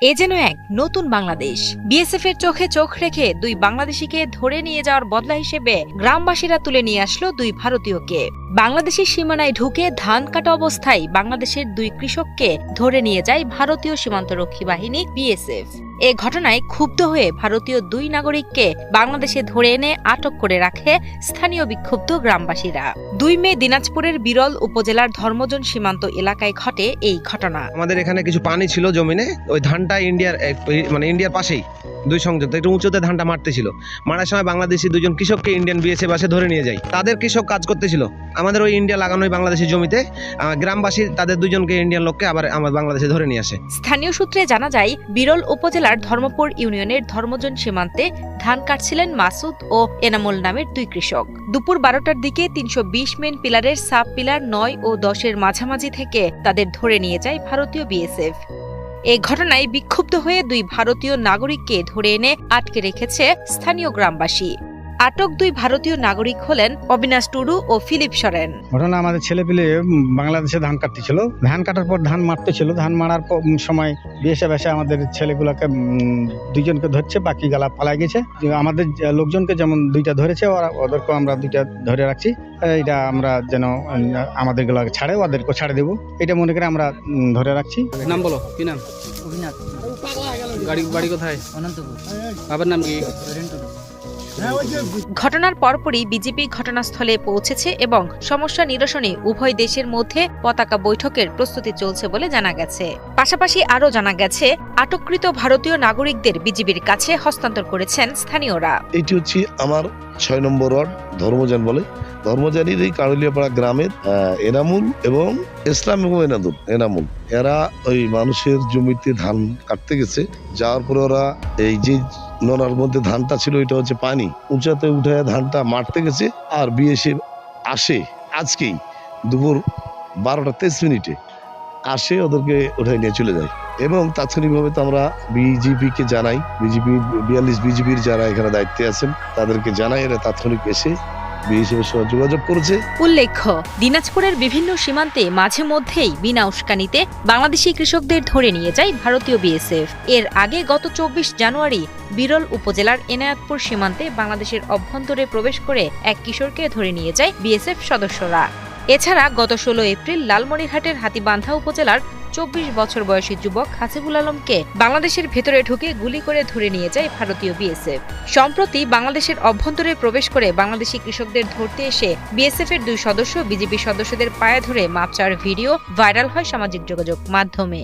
এ যেন এক নতুন বাংলাদেশ। বিএসএফ এর চোখে চোখ রেখে দুই বাংলাদেশিকে ধরে নিয়ে যাওয়ার বদলা হিসেবে গ্রামবাসীরা তুলে নিয়ে আসলো দুই ভারতীয়কে। বাংলাদেশের সীমানায় ঢুকে ধান কাটা অবস্থায় বাংলাদেশের দুই কৃষককে ধরে নিয়ে যায় ভারতীয় সীমান্তরক্ষী বাহিনী বিএসএফ এ ঘটনায় ক্ষুব্ধ হয়ে ভারতীয় দুই নাগরিককে বাংলাদেশে ধরে এনে আটক করে রাখে স্থানীয় বিক্ষুব্ধ গ্রামবাসীরা। দুই মে দিনাজপুরের বিরল উপজেলার ধর্মজন সীমান্ত এলাকায় ঘটে এই ঘটনা। আমাদের এখানে কিছু পানি ছিল জমিনে, ওই ধানটা ইন্ডিয়ার মানে ইন্ডিয়ার পাশেই। দুই সংযুক্ত। একটু উঁচুতে ধানটা মারতেছিল। মারার সময় বাংলাদেশি দুজন কৃষককে ইন্ডিয়ান বিএসএ বাসে ধরে নিয়ে যায়। তাদের কৃষক কাজ করতেছিল। আমাদের ওই ইন্ডিয়া লাগানো ওই বাংলাদেশি জমিতে গ্রামবাসী তাদের দুজনকে ইন্ডিয়ান লোককে আবার আমার বাংলাদেশে ধরে নিয়ে আসে। স্থানীয় সূত্রে জানা যায়, বিরল উপজেলার ধর্মপুর ইউনিয়নের ধর্মজন সীমান্তে ধান কাটছিলেন মাসুদ ও এনামুল নামের দুই কৃষক। দুপুর বারোটার দিকে তিনশো বিশ মেন পিলারের সাব পিলার নয় ও দশের মাঝামাঝি থেকে তাদের ধরে নিয়ে যায় ভারতীয় বিএসএফ এই ঘটনায় বিক্ষুব্ধ হয়ে দুই ভারতীয় নাগরিককে ধরে এনে আটকে রেখেছে স্থানীয় গ্রামবাসী। আটক দুই ভারতীয় নাগরিক হলেন অবিনাশ টুডু ও ফিলিপ সরেন। ঘটনা আমাদের ছেলে পেলে বাংলাদেশে ধান কাটতেছিল ধান কাটার পর ধান মারতেছিল ধান মারার পর সময় বেসে বেসে আমাদের ছেলেগুলোকে দুইজনকে ধরছে বাকি গালা পালাই গেছে। আমাদের লোকজনকে যেমন দুইটা ধরেছে ওরা ওদেরকেও আমরা দুইটা ধরে রাখছি। এটা আমরা যেন আমাদের গুলাকে ছাড়ে ওদেরকেও ছাড়ে দেবো। এটা মনে করে আমরা ধরে রাখছি। নাম বলো কি নাম? অভিনাথ। গাড়ি বাড়ি কোথায়? অনন্তপুর। বাবার নাম কি? ঘটনার পরপরই বিজেপি ঘটনাস্থলে পৌঁছেছে এবং সমস্যা নিরসনে উভয় দেশের মধ্যে পতাকা বৈঠকের প্রস্তুতি চলছে বলে জানা গেছে। পাশাপাশি আরও জানা গেছে, আটককৃত ভারতীয় নাগরিকদের বিজিবির কাছে হস্তান্তর করেছেন স্থানীয়রা। এটি হচ্ছে আমার ছয় নম্বর ওয়ার্ড, ধর্মযান বলে। ধর্মযানীর এই কারুলিয়াপাড়া গ্রামের এনামুল এবং ইসলাম এবং এনাদুল, এনামুল। এরা ওই মানুষের জমিতে ধান কাটতে গেছে। যাওয়ার পরে ওরা এই যে ননার মধ্যে ধানটা ছিল, এটা হচ্ছে পানি। উঁচাতে উঠে ধানটা মারতে গেছে আর বিএসএ আসে আজকেই দুপুর বারোটা তেইশ মিনিটে। আসে ওদেরকে ওঠায় নিয়ে চলে যায়। এবং তাৎক্ষণিকভাবে তো আমরা বিজিপিকে জানাই, বিজেপি, বিয়াল্লিশ বিজেপির যারা এখানে দায়িত্বে আছেন, তাদেরকে জানাই, এরা তাৎক্ষণিক এসে সঙ্গে যোগাযোগ করেছে। উল্লেখ্য, দিনাজপুরের বিভিন্ন সীমান্তে মাঝে মধ্যেই বিনা উস্কানিতে বাংলাদেশি কৃষকদের ধরে নিয়ে যায় ভারতীয় বিএসএফ। এর আগে গত চব্বিশ জানুয়ারি বিরল উপজেলার এনায়তপুর সীমান্তে বাংলাদেশের অভ্যন্তরে প্রবেশ করে এক কিশোরকে ধরে নিয়ে যায় বিএসএফ সদস্যরা। এছাড়া গত ষোলো এপ্রিল লালমনিরহাটের হাতিবান্ধা উপজেলার চব্বিশ বছর বয়সী যুবক হাসিবুল আলমকে বাংলাদেশের ভেতরে ঢুকে গুলি করে ধরে নিয়ে যায় ভারতীয় বিএসএফ। সম্প্রতি বাংলাদেশের অভ্যন্তরে প্রবেশ করে বাংলাদেশি কৃষকদের ধরতে এসে বিএসএফ এর দুই সদস্য, বিজেপি সদস্যদের পায়ে ধরে মাপচার ভিডিও ভাইরাল হয় সামাজিক যোগাযোগ মাধ্যমে।